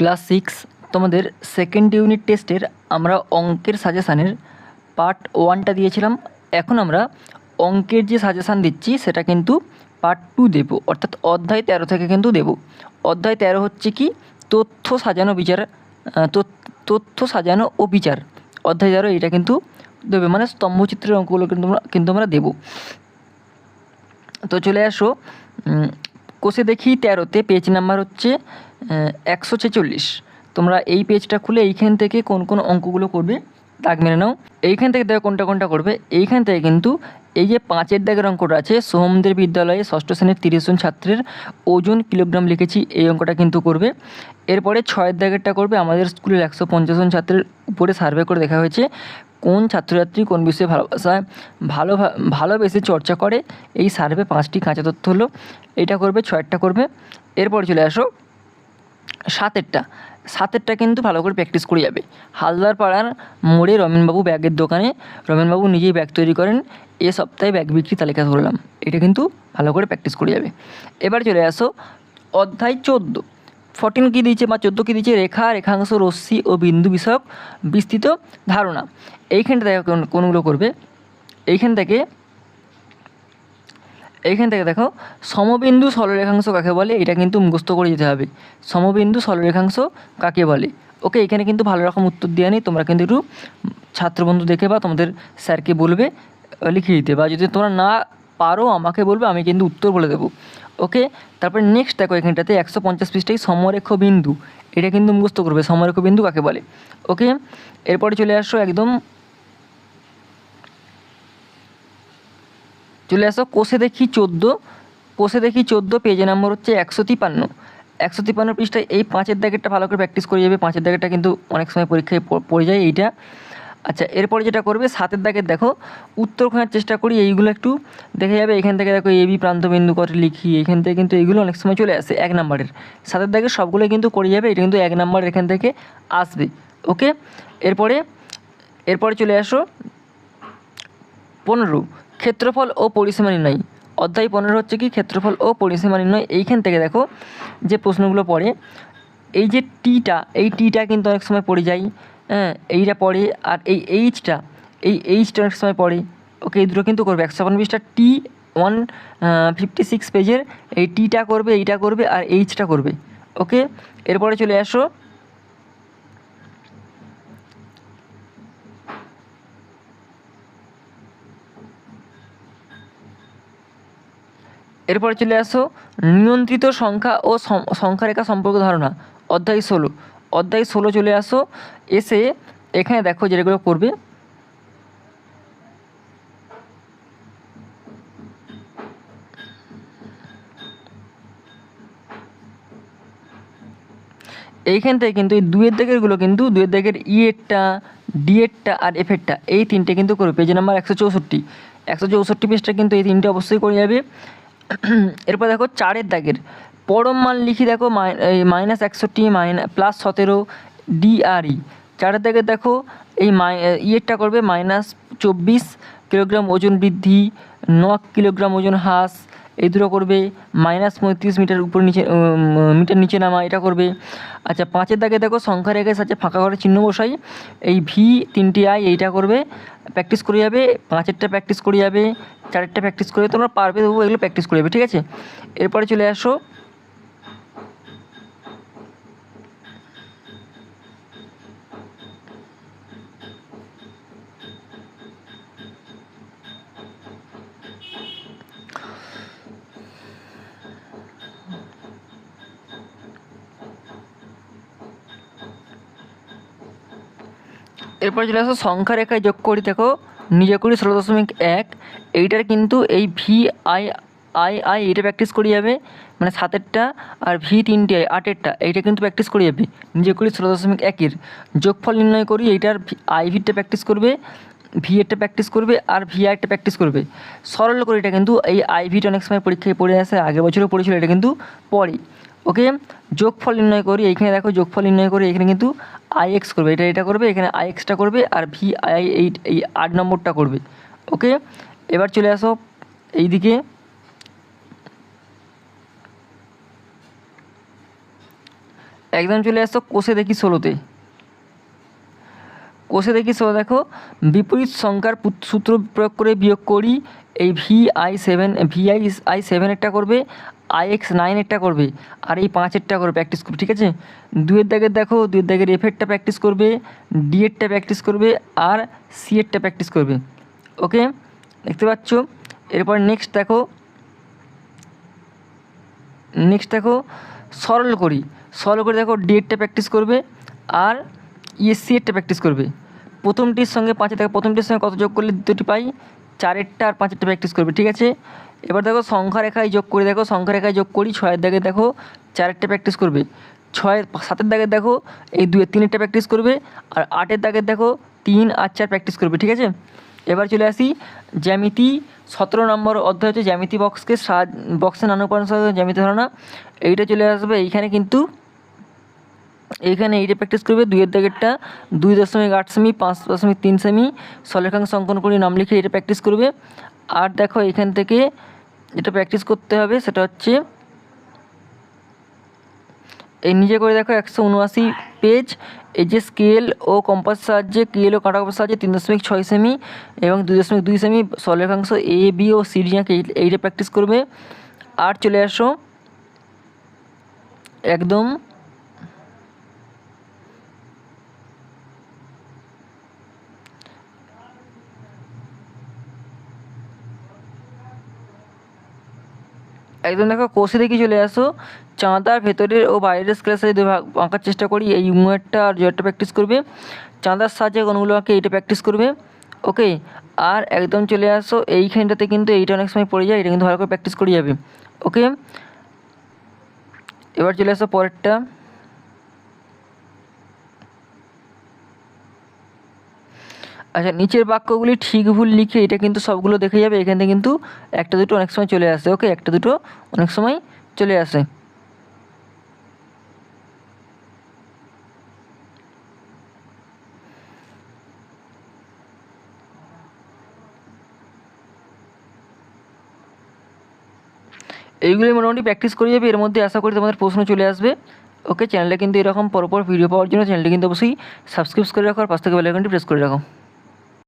Class six তোমাদের second unit টেস্টের আমরা অঙ্কের সাজেশানের পার্ট ওয়ানটা দিয়েছিলাম। এখন আমরা অঙ্কের যে সাজেশান দিচ্ছি, সেটা কিন্তু পার্ট টু দেবো। অর্থাৎ অধ্যায় তেরো থেকে কিন্তু দেবো। অধ্যায় তেরো হচ্ছে কি? তথ্য সাজানো বিচার তথ্য- সাজানো ও বিচার অধ্যায় তেরো এটা কিন্তু দেবে। মানে স্তম্ভচিত্রের অঙ্কগুলো কিন্তু আমরা কিন্তু আমরা দেবো। তো চলে আসো। কোষে দেখি তেরোতে পেজ নাম্বার হচ্ছে একশো ছেচল্লিশ। তোমরা এই পেজটা খুলে এইখান থেকে কোন কোন অঙ্কগুলো করবে, দাগ মেরে নাও। এইখান থেকে দেখো কোনটা কোনটা করবে। এইখান থেকে কিন্তু এই যে পাঁচের দাগের অঙ্কটা আছে, সোহমদের বিদ্যালয়ে ষষ্ঠ শ্রেণির তিরিশ জন ছাত্রের ওজন কিলোগ্রাম লিখেছি, এই অঙ্কটা কিন্তু করবে। এরপরে ছয়ের দাগেরটা করবে, আমাদের স্কুলের একশো পঞ্চাশ জন ছাত্রের উপরে সার্ভে করে দেখা হয়েছে। কোন ছাত্রছাত্রী কোন বিষয়ে ভালোবাসায় ভালো ভালোবেসে চর্চা করে? এই সার্ভে পাঁচটি কাঁচা তথ্য হলো, এটা করবে ছয়েরটা করবে। এরপর চলে আসো, সাতেরটা। সাতেরটা কিন্তু ভালো করে প্র্যাকটিস করে যাবে। হালদার পাড়ার মোড়ে রমেনবাবু ব্যাগের দোকানে, রমেনবাবু নিজেই ব্যাগ তৈরি করেন, এ সপ্তাহে ব্যাগ বিক্রি তালিকা ধরলাম। এটা কিন্তু ভালো করে প্র্যাকটিস করে যাবে। এবার চলে আসো, অধ্যায় চোদ্দ। ফর্টিন কী দিয়েছে বা চোদ্দ কী দিয়েছে? রেখা, রেখাংশ, রশ্মি ও বিন্দু বিষয়ক বিস্তৃত ধারণা। এইখানটা দেখো কোন- কোনগুলো করবে? এইখান থেকে এইখান থেকে দেখো, সমবিন্দু সরলরেখাংশ কাকে বলে? এটা কিন্তু মুখস্থ করে যেতে হবে। সমবিন্দু সরলরেখাংশ কাকে বলে? ওকে, এখানে কিন্তু ভালো রকম উত্তর দেওয়া নেই। তোমরা কিন্তু একটু ছাত্রবন্ধু দেখে বা তোমাদের স্যারকে বলবে লিখিয়ে দিতে। বা যদি তোমরা না পারো, আমাকে বলবে, আমি কিন্তু উত্তর বলে দেবো। ওকে? তারপরে নেক্সট দেখো এখানটাতে একশো পঞ্চাশ পৃষ্ঠায় সমরেখ বিন্দু। এটা কিন্তু মুখস্থ করবে, সমরেখ বিন্দু কাকে বলে? ওকে? এরপরে চলে আসো একদম, চলে আসো কোষে দেখি চোদ্দ। কোষে দেখি চোদ্দ পেজে নাম্বার হচ্ছে একশো তিপান্ন। একশো তিপান্ন পৃষ্ঠায় এই পাঁচের দাগেরটা ভালো করে প্র্যাকটিস করে যাবে। পাঁচের দাগেরটা কিন্তু অনেক সময় পরীক্ষায় পড়ে যায় এইটা। আচ্ছা এরপরে যেটা করবে, সাতের দাগের দেখো, উত্তর খোঁজার চেষ্টা করি, এইগুলো একটু দেখে যাবে। এখান থেকে দেখো এবি প্রান্তবিন্দু করে লিখি, এখান থেকে কিন্তু এইগুলো অনেক সময় চলে আসে, এক নাম্বারের। সাতের দাগের সবগুলো কিন্তু করে যাবে, এটা কিন্তু এক নাম্বার এখান থেকে আসবে, ওকে? এরপরে এরপরে চলে আসো, পনেরো। ক্ষেত্রফল ও পরিসীমা নির্ণয়। অধ্যায় পনেরো হচ্ছে কি, ক্ষেত্রফল ও পরিসীমা নির্ণয়। এইখান থেকে দেখো যে প্রশ্নগুলো পড়ে, এই যে টিটা এই টিটা কিন্তু অনেক সময় পড়ে যায় হ্যাঁ এইটা পড়ে আর এই এইচটা এই এইচটা অনেক সময় পড়ে। ওকে, এই দুটো কিন্তু করবে। একশো পঞ্চাশটা টি ওয়ান ফিফটি সিক্স পেজের এই টিটা করবে, এইটা করবে আর এইচটা করবে। ওকে, এরপরে চলে আসো। এরপরে চলে আসো। নিয়ন্ত্রিত সংখ্যা ও সংখ্যারেখা সম্পর্ক ধারণা, অধ্যায় ষোলো। অধ্যায় ষোলো চলে আসো, এসে এখানে দেখো যেগুলো করবে এইখান থেকে কিন্তু এই দুয়ের দাগেরগুলো কিন্তু দুয়ের দাগের ইয়েরটা ডিএরটা আর এফেরটা এই তিনটে কিন্তু করবে। পেজ নাম্বার একশো চৌষট্টি। একশো চৌষট্টি পেজটা কিন্তু এই তিনটে অবশ্যই করে যাবে। এরপর দেখো চারের দাগের পরম মান লিখি দেখো এই মাইনাস একষট্টি মাইনাস প্লাস সতেরো ডিআরই চারের দাগের দেখো, এই মাই ইয়েরটা করবে মাইনাস চব্বিশ কিলোগ্রাম ওজন বৃদ্ধি, ন কিলোগ্রাম ওজন হ্রাস, এই দুটো করবে মাইনাস পঁয়ত্রিশ মিটার উপর নিচে মিটার নিচে নামা, এটা করবে। আচ্ছা পাঁচের দাগে দেখো, সংখ্যা রেখে সাথে ফাঁকা ঘরে চিহ্ন বসাই। এই ভি তিনটি আই এইটা করবে প্র্যাকটিস করে যাবে, পাঁচেরটা প্র্যাকটিস করে যাবে, চারেরটা প্র্যাকটিস করে তোমরা পারবে তবু এগুলো প্র্যাকটিস করে যাবে, ঠিক আছে? এরপরে চলে আসো। এরপর চলে আসো সংখ্যা রেখায় যোগ করি দেখো, নিজে করি ষোলো দশমিক এক, এইটার কিন্তু এই ভি আই আই আই এইটা প্র্যাকটিস করে যাবে মানে সাতেরটা আর ভি তিনটে আই আটেরটা, এইটা কিন্তু প্র্যাকটিস করে যাবে, নিজে করি ষোলো দশমিক একের। যোগফল নির্ণয় করি, এইটার আই ভিটা প্র্যাকটিস করবে ভি এরটা প্র্যাকটিস করবে আর ভি আইটা প্র্যাকটিস করবে। সরল করে এটা কিন্তু এই আই ভিটা অনেক সময় পরীক্ষায় পড়ে আসে, আগের বছরও পড়েছিল, এটা কিন্তু পড়ে ওকে যোগফল নির্ণয় করি, এইখানে দেখো যোগফল নির্ণয় করি এখানে কিন্তু আই এক্স করবে, এটা এটা করবে, এখানে আই এক্সটা করবে আর ভি আই এইট এই আট নম্বরটা করবে ওকে এবার চলে আসো এইদিকে। একদম চলে আসছো কোষে দেখি ষোলোতে। কোষে দেখি ষোলো, দেখো, বিপরীত সংখ্যার সূত্র প্রয়োগ করে বিয়োগ করি, এই V I seven V I I সেভেনেরটা করবে আই এক্স নাইনেরটা করবে আর এই পাঁচেরটা করবে প্র্যাকটিস করবে, ঠিক আছে? দুয়ের দাগের দেখো দুয়ের দাগের এফেরটা প্র্যাকটিস করবে ডি এরটা প্র্যাকটিস করবে আর সি এরটা প্র্যাকটিস করবে ওকে দেখতে পাচ্ছ? এরপর নেক্সট দেখো নেক্সট দেখো, সরল করি। সরল করে দেখো ডেটটা প্র্যাকটিস করবে আর ইএসসি এরটা প্র্যাকটিস করবে। প্রথমটির সঙ্গে পাঁচের দেখো প্রথমটির সঙ্গে কত যোগ করলে দ্বিতীয়টি পাই? চারেরটা আর পাঁচেরটা প্র্যাকটিস করবে, ঠিক আছে? এবার দেখো সংখ্যা রেখায় যোগ করে, দেখো সংখ্যা রেখায় যোগ করি, ছয়ের দাগে দেখো চারেরটা প্র্যাকটিস করবে। ছয়ের সাতের দাগে দেখো এই দুয়ের তিনেরটা প্র্যাকটিস করবে, আর আটের দাগের দেখো তিন আর চার প্র্যাকটিস করবে, ঠিক আছে? এবার চলে আসি জ্যামিতি, সতেরো নম্বর অধ্যায় হচ্ছে জ্যামিতি বক্সকে সাহায্য বক্সে নানা উপাদান সহ জ্যামিতি ধারণা। এইটা চলে আসবে, এইখানে কিন্তু এইখানে এইটা প্র্যাকটিস করবে, দুইয়ের দাগেরটা দুই দশমিক আট সেমি পাঁচ দশমিক তিন সেমি সলেখাংশ অঙ্কন করে নাম লিখে এটা প্র্যাকটিস করবে। আর দেখো এখান থেকে যেটা প্র্যাকটিস করতে হবে সেটা হচ্ছে, এই নিজে করে দেখো একশো উনআশি পেজ এই যে স্কেল ও কম্পাস সাহায্যে স্কেল ও কাঁটা কম্পাস সাহায্যে তিন দশমিক ছয় সেমি এবং দুই দশমিক দুই সেমি সলেখাংশ এ বি ও সি ডি আঁকে এই- এইটা প্র্যাকটিস করবে। আর চলে আসো, একদম একদম দেখো কষে দেখি চলে আসো। চাঁদার ভেতরের ও বাইরের স্কেলের সাথে ভাগ আঁকার চেষ্টা করি, এই উমেরটা আর জয়টা প্র্যাকটিস করবে। চাঁদার সাহায্যে কোনগুলো আঁকে, এইটা প্র্যাকটিস করবে। ওকে আর একদম চলে আসো, এইখানটাতে কিন্তু এইটা অনেক সময় পড়ে যায়, এটা কিন্তু ভালো করে প্র্যাকটিস করে যাবে। ওকে এবার চলে আসো পরেরটা। আচ্ছা নিচের বাক্যগুলি ঠিক ভুল লিখে এটা কিন্তু সবগুলো দেখে যাবে, এখান কিন্তু একটা দুটো অনেক সময় চলে আসে, ওকে? একটা দুটো অনেক সময় চলে আসে। এইগুলি মোটামুটি প্র্যাকটিস করে যাবে, এর মধ্যে আশা করি তোমাদের প্রশ্ন চলে আসবে। ওকে চ্যানেলে কিন্তু এরকম পরপর ভিডিও পাওয়ার জন্য চ্যানেলটি কিন্তু অবশ্যই সাবস্ক্রাইব করে রাখো আর পাশ থেকে বেলাইকনটি প্রেস করে রাখো।